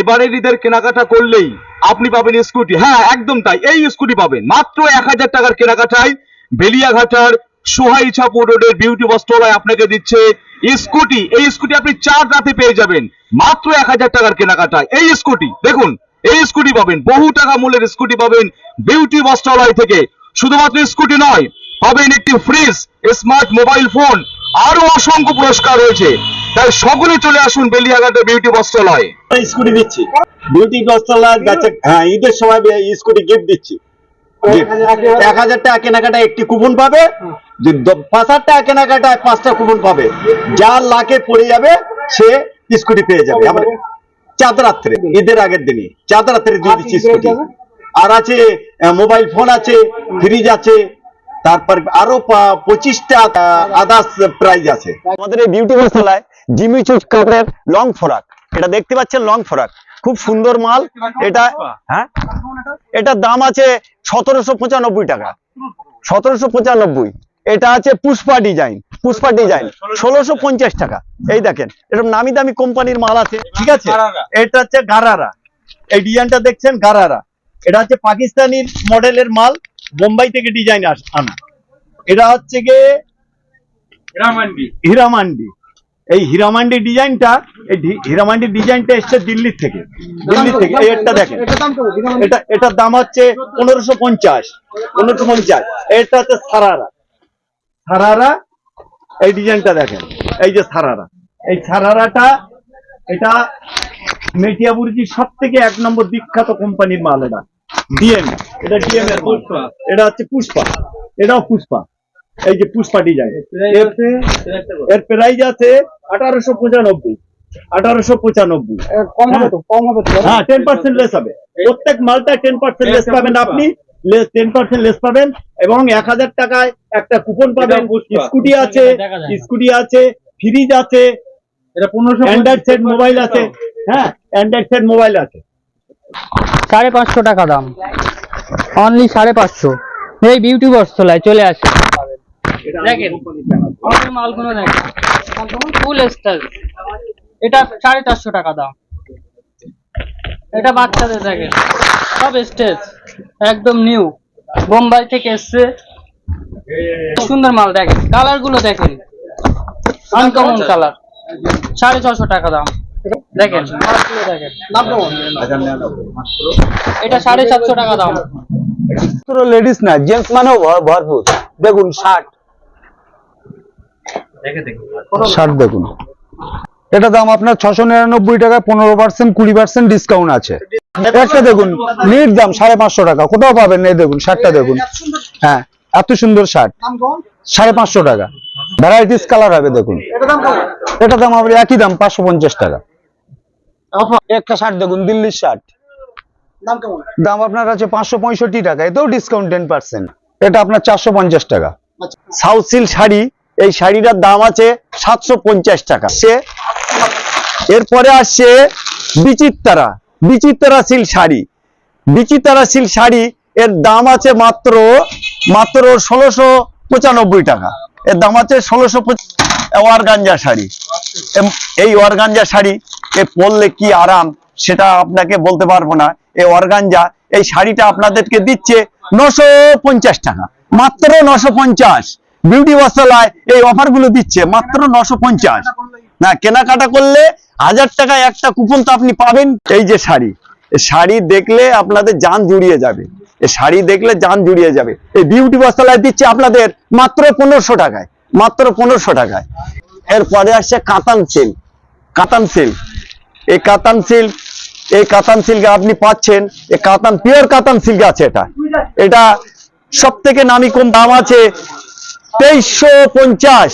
এবারে ঈদের কেনাকাটা করলেই আপনি পাবেন স্কুটি। হ্যাঁ একদম তাই। এই স্কুটি পাবেন। মাত্র এক হাজার টাকার কেনাকাটায় বেলিয়াঘাটার সোহাই ছাপুর রোডের বিউটি বস্ত্রালয় আপনাকে দিচ্ছে স্কুটি। এই স্কুটি আপনি চার রাতে পেয়ে যাবেন। মাত্র এক হাজার টাকার কেনাকাটায়। এই স্কুটি, দেখুন, এই স্কুটি পাবেন। বহু টাকা মূল্যের স্কুটি পাবেন বিউটি বস্ত্রালয় থেকে। শুধুমাত্র স্কুটি নয়, পাবেন একটি ফ্রিজ স্মার্ট মোবাইল ফোন আরও অসংখ্য পুরস্কার রয়েছে। তাই সকলে চলে আসুন বেলিয়াঘাটে বিউটি বস্ত্রালয় স্কুটি দিচ্ছি। বিউটি বস্ত্রালয় যাচ্ছে হ্যাঁ ঈদের সময় স্কুটি গিফট দিচ্ছি। এক হাজার টাকা কেনাকাটায় একটি কুপন পাবে। পাঁচ হাজার টাকা কেনাকাটা পাঁচটা কুপন পাবে। যার লাখে পড়ে যাবে, সে স্কুটি পেয়ে যাবে। আমরা চাঁদ রাত্রে ঈদের আগের দিনই। চাঁদ রাত্রে দিয়ে দিচ্ছি স্কুটি আর আছে মোবাইল ফোন আছে ফ্রিজ আছে তারপর আরও পঁচিশটা আদার্স প্রাইজ আছে। আমাদের এই বিউটি বস্ত্রালয় জিমি চুট কাপড়ের লং ফরাক। এটা দেখতে পাচ্ছেন লং ফরাক। খুব সুন্দর মাল। এটা হ্যাঁ? এটার দাম আছে সতেরোশো পঁচানব্বই টাকা। সতেরোশো পঁচানব্বই। এটা আছে পুষ্পা ডিজাইন। পুষ্পা ডিজাইন। ষোলোশো পঞ্চাশ টাকা। এই দেখেন এরকম নামি দামি কোম্পানির মাল আছে। ঠিক আছে? এটা হচ্ছে গারারা। এই ডিজাইনটা দেখছেন গারারা। এটা হচ্ছে পাকিস্তানি মডেলের মাল। বোম্বাই থেকে ডিজাইন আনা। এটা হচ্ছে গিয়ে হীরামান্ডি। এই হীরামান্ডি ডিজাইনটা এই হীরামান্ডি ডিজাইনটা এসছে দিল্লি থেকে। দিল্লি থেকে এই একটা দেখেন। এটা এটার দাম হচ্ছে পনেরোশো পঞ্চাশ। পনেরোশো পঞ্চাশ। এটা হচ্ছে সারারা। সারারা এই ডিজাইনটা দেখেন। এই যে সারারা। এই সারারাটা এটা মেটিয়াবুরজির সব থেকে এক নম্বর বিখ্যাত কোম্পানির মাল এটা। ডিএম এটা ডিএম এর মাল এটা হচ্ছে পুষ্পা। এটাও পুষ্পা। এই যে পুষ্পা ডিজাইন এর প্রাইস আছে আঠারোশো পঁচানব্বই। আঠারোশো পঁচানব্বই। কম হবে তো? কম হবে হ্যাঁ টেন পার্সেন্ট লেস হবে। প্রত্যেক মালটা টেন পার্সেন্ট লেস পাবেন আপনি। লেস টেন পার্সেন্ট লেস পাবেন এবং এক হাজার টাকায় একটা কুপন পাবেন। স্কুটি আছে স্কুটি আছে ফ্রিজ আছে। এটা পনেরোশো অ্যান্ড্রয়েড সেট মোবাইল আছে। হ্যাঁ অ্যান্ড্রয়েড সেট মোবাইল আছে। সাড়ে পাঁচশো টাকা দাম। অনলি সাড়ে পাঁচশো। এই বিউটি বস্ত্রালয় চলে আসে। দেখেন মালগুলো দেখেন। ফুল স্টাইল এটা সাড়ে চারশো টাকা দাম। এটা বাচ্চাদের দেখেন। সব স্টেজ। একদম নিউ বোম্বাই থেকে এসছে। সুন্দর মাল দেখেন। কালারগুলো দেখেন। আনকমন কালার সাড়ে ছশো টাকা দাম। দেখেন এটা সাড়ে সাতশো টাকা দাম। মাত্র লেডিস না জেন্টস মানেও ভর- ভরপুর। দেখুন শার্ট শার্ট দেখুন। এটা দাম আপনার ছশো নিরানব্বই টাকা পনেরো পার্সেন্ট কুড়ি পার্সেন্ট ডিসকাউন্ট আছে। একটা দেখুন নিট দাম সাড়ে পাঁচশো টাকা। কোথাও পাবেন না দেখুন শার্টটা দেখুন। হ্যাঁ এত সুন্দর শার্ট সাড়ে পাঁচশো টাকা। ভ্যারাইটিস কালার হবে দেখুন। এটা দাম আপনার একই দাম পাঁচশো পঞ্চাশ টাকা। একটা শার্ট দেখুন দিল্লির শার্ট। দাম আপনার আছে পাঁচশো পঁয়ষট্টি টাকা এতেও ডিসকাউন্ট টেন পার্সেন্ট এটা আপনার চারশো পঞ্চাশ টাকা। সাউথ সিল্ক শাড়ি এই শাড়িটার দাম আছে সাতশো পঞ্চাশ টাকা। সে এরপরে আসছে বিচিত্রা বিচিত্রা সিল্ক শাড়ি। বিচিত্রা সিল্ক শাড়ি এর দাম আছে মাত্র মাত্র ষোলোশো পঁচানব্বই টাকা। এর দাম আছে ষোলোশো ওয়ারগাঞ্জা শাড়ি। এই ওয়ারগাঞ্জা শাড়ি এ পরলে কি আরাম সেটা আপনাকে বলতে পারব না। এই অর্গানজা এই শাড়িটা আপনাদেরকে দিচ্ছে নশো পঞ্চাশ টাকা। মাত্র নশো পঞ্চাশ। বিউটি বস্ত্রালয় এই অফারগুলো দিচ্ছে মাত্র নশো পঞ্চাশ। না, কেনাকাটা করলে হাজার টাকায় একটা কুপন তো আপনি পাবেন। এই যে শাড়ি শাড়ি দেখলে আপনাদের যান জুড়িয়ে যাবে। শাড়ি দেখলে যান জুড়িয়ে যাবে। এই বিউটি বস্ত্রালয় দিচ্ছে আপনাদের মাত্র পনেরোশো টাকায়। মাত্র পনেরোশো টাকায়। এরপরে আসছে কাতান সিল্ক কাতান সিল্ক এই কাতান সিল্ক, এই কাতান সিল্ক আপনি পাচ্ছেন, এই কাতান, পিওর কাতান সিল্ক আছে এটা। এটা সব থেকে নামি কম দাম আছে তেইশশো পঞ্চাশ।